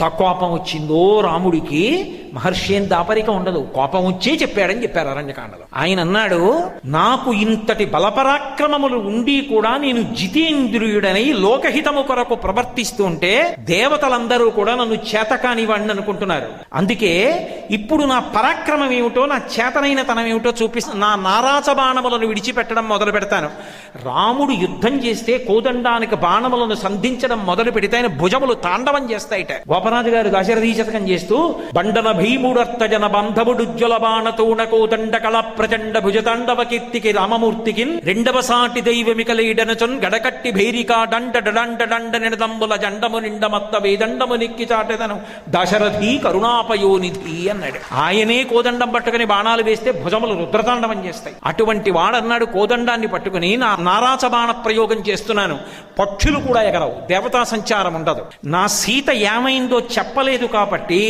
తక్కువ కోపం వచ్చిందో రాముడికి మహర్షి ఏం దాపరిక ఉండదు. కోపం వచ్చే చెప్పాడని చెప్పారు అరణ్యకాండలో. ఆయన అన్నాడు నాకు ఇంతటి బలపరాక్రమములు ఉండి కూడా నేను జితేంద్రియుడనై లోకహితము కొరకు ప్రవర్తిస్తుంటే దేవతలందరూ కూడా నన్ను చేతకాని వాడిని అనుకుంటున్నారు. అందుకే ఇప్పుడు నా పరాక్రమం ఏమిటో నా చేతనైన తనం ఏమిటో చూపిస్తా నా నారాజ బాణములను విడిచిపెట్టడం మొదలు పెడతాను. రాముడు యుద్ధం చేస్తే కోదండానికి బాణములను సంధించడం మొదలు పెడితే ఆయన భుజములు తాండవం చేస్తాయిట. గోపనాథ్ గారు దశరథీ శతకం చేస్తూ బండన భీముడర్తజన బంధముడుజ్వల బాణతోణ కోదండ ప్రచండ భుజతాండవ కీర్తికి రామమూర్తికి రెండవ సాటి దైవమికలైడనచున్ గడకట్టి భైరికా డండ డండ డండ నిడదంబుల జండము నిండమత్త వేదండము నిక్కి చాటెదను దశరథి కరుణాపయోనిధి అన్నాడు ఆయనే కోదండం పట్టుకుని బాణాలు వేస్తే భుజములు రుద్రతాండవం చేస్తాయి. అటువంటి వాడన్నాడు కోదండాన్ని పట్టుకుని నా నారాచ బాణ ప్రయోగం చేస్తున్నాను. పక్షులు కూడా ఎగరవు. దేవతా సంచారం ఉండదు నా సీత ఏమైందో చెప్పలేదు కాబట్టి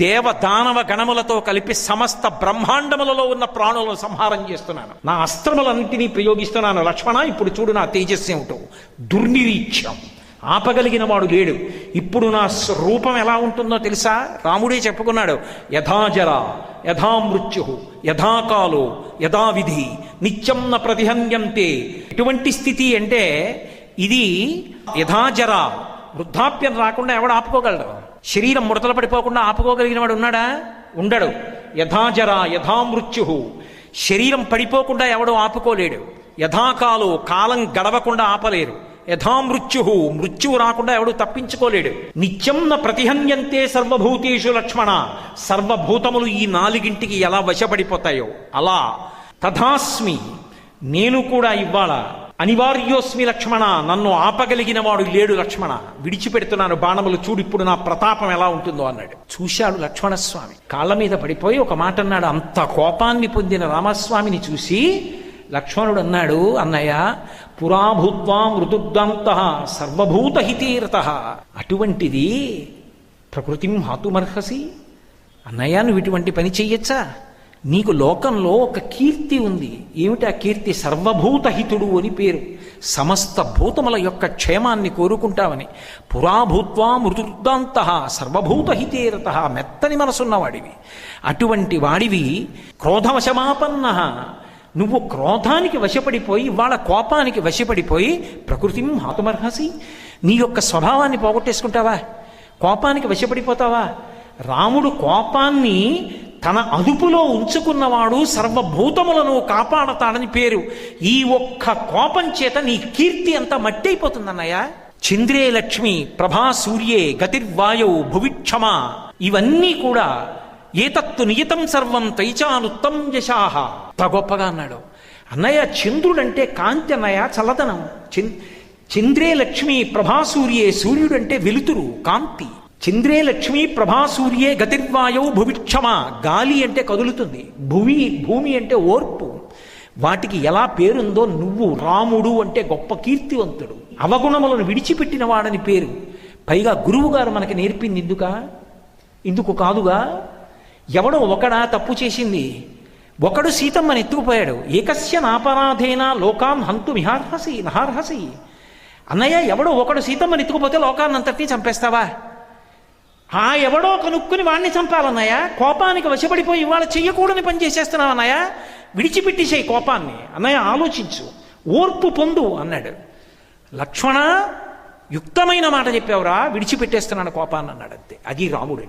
దేవ దానవ గణములతో కలిపి సమస్త బ్రహ్మాండములలో ఉన్న ప్రాణులను సంహారం చేస్తున్నాను. నా అస్త్రములన్నింటినీ ప్రయోగిస్తున్నాను. లక్ష్మణ ఇప్పుడు చూడు నా తేజస్సేమిటో దుర్నిరీక్ష్యం ఆపగలిగిన వాడు లేడు. ఇప్పుడు నా రూపం ఎలా ఉంటుందో తెలుసా? రాముడే చెప్పుకున్నాడు యథాజర యథా మృత్యు యథాకాలో యథావిధి నిత్యం న ప్రతిహంగంతే ఎటువంటి స్థితి అంటే ఇది యథాజర వృద్ధాప్యం రాకుండా ఎవడు ఆపుకోగలడు? శరీరం ముడతలు పడిపోకుండా ఆపుకోగలిగిన వాడు ఉన్నాడా? ఉండడు. యథాజరా యథామృత్యు శరీరం పడిపోకుండా ఎవడో ఆపుకోలేడు. యథాకాలు కాలం గడవకుండా ఆపలేరు. యథామృత్యు మృత్యువు రాకుండా ఎవడు తప్పించుకోలేడు. నిత్యం న ప్రతిహన్యంతే సర్వభూతేషు లక్ష్మణ. సర్వభూతములు ఈ నాలుగింటికి ఎలా వశపడిపోతాయో అలా తథాస్మి నేను కూడా ఇవ్వాలా? అనివార్యోస్మి లక్ష్మణ నన్ను ఆపగలిగిన వాడు లేడు లక్ష్మణ. విడిచిపెడుతున్నాను బాణములు చూడు ఇప్పుడు నా ప్రతాపం ఎలా ఉంటుందో అన్నాడు. చూశాడు లక్ష్మణస్వామి. కాళ్ళ మీద పడిపోయి ఒక మాట అన్నాడు. అంత కోపాన్ని పొందిన రామస్వామిని చూసి లక్ష్మణుడు అన్నాడు అన్నయ్య పురాభూత్వా మృదుద్దాంత సర్వభూతహితీరత. అటువంటిది ప్రకృతిం హాతుమర్హసి. అన్నయ్య నువ్వు ఇటువంటి పని చెయ్యొచ్చా? నీకు లోకంలో ఒక కీర్తి ఉంది. ఏమిటి ఆ కీర్తి? సర్వభూతహితుడు అని పేరు. సమస్త భూతముల యొక్క క్షేమాన్ని కోరుకుంటావని. పురాభూత్వా మృదుర్దాంత సర్వభూతహితేరత మెత్తని మనసున్నవాడివి. అటువంటి వాడివి క్రోధవశమాపన్న. నువ్వు క్రోధానికి వశపడిపోయి వాళ్ళ కోపానికి వశపడిపోయి ప్రకృతిం హాతుమర్హసి. నీ యొక్క స్వభావాన్ని పోగొట్టేసుకుంటావా? కోపానికి వశపడిపోతావా? రాముడు కోపాన్ని తన అదుపులో ఉంచుకున్నవాడు సర్వభూతములను కాపాడతాడని పేరు. ఈ ఒక్క కోపం చేత నీ కీర్తి అంతా మట్టయిపోతుందన్నయ్య. చంద్రే లక్ష్మి ప్రభా సూర్యే గతిర్వాయౌ భువిక్షమ ఇవన్నీ కూడా ఏతత్తు నియతం సర్వం తైచానుత్తం యశాహ. తగొప్పగా గొప్పగా అన్నాడు. అన్నయ్య చంద్రుడంటే కాంతి అన్నయ్య చల్లదనం. చంద్రే లక్ష్మి ప్రభాసూర్యే సూర్యుడంటే వెలుతురు కాంతి. చంద్రే లక్ష్మీ ప్రభాసూర్యే గతిర్వాయౌ భువిక్షమ. గాలి అంటే కదులుతుంది. భువి భూమి అంటే ఓర్పు. వాటికి ఎలా పేరుందో నువ్వు రాముడు అంటే గొప్ప కీర్తివంతుడు. అవగుణములను విడిచిపెట్టిన వాడని పేరు. పైగా గురువు గారు మనకి నేర్పింది ఎందుక? ఇందుకు కాదుగా. ఎవడో ఒకడా తప్పు చేసింది. ఒకడు సీతమ్మని ఎత్తుకుపోయాడు. ఏకస్య నాపరాధేన లోకాన్ హంతు మిహార్హసి నహార్హసి. అన్నయ్య ఎవడో ఒకడు సీతమ్మని ఎత్తుకుపోతే లోకాన్నంతటినీ చంపేస్తావా? ఆ ఎవడో కనుక్కుని వాణ్ణి చంపాలన్నాయా? కోపానికి వశపడిపోయి ఇవాళ చెయ్యకూడని పని చేసేస్తున్నావు అన్నయ్య విడిచిపెట్టేసేయి కోపాన్ని. అన్నయ్య ఆలోచించు. ఓర్పు పొందు అన్నాడు. లక్ష్మణ యుక్తమైన మాట చెప్పావురా విడిచిపెట్టేస్తున్నాను కోపాన్ని అన్నాడు అంతే. అది రాముడు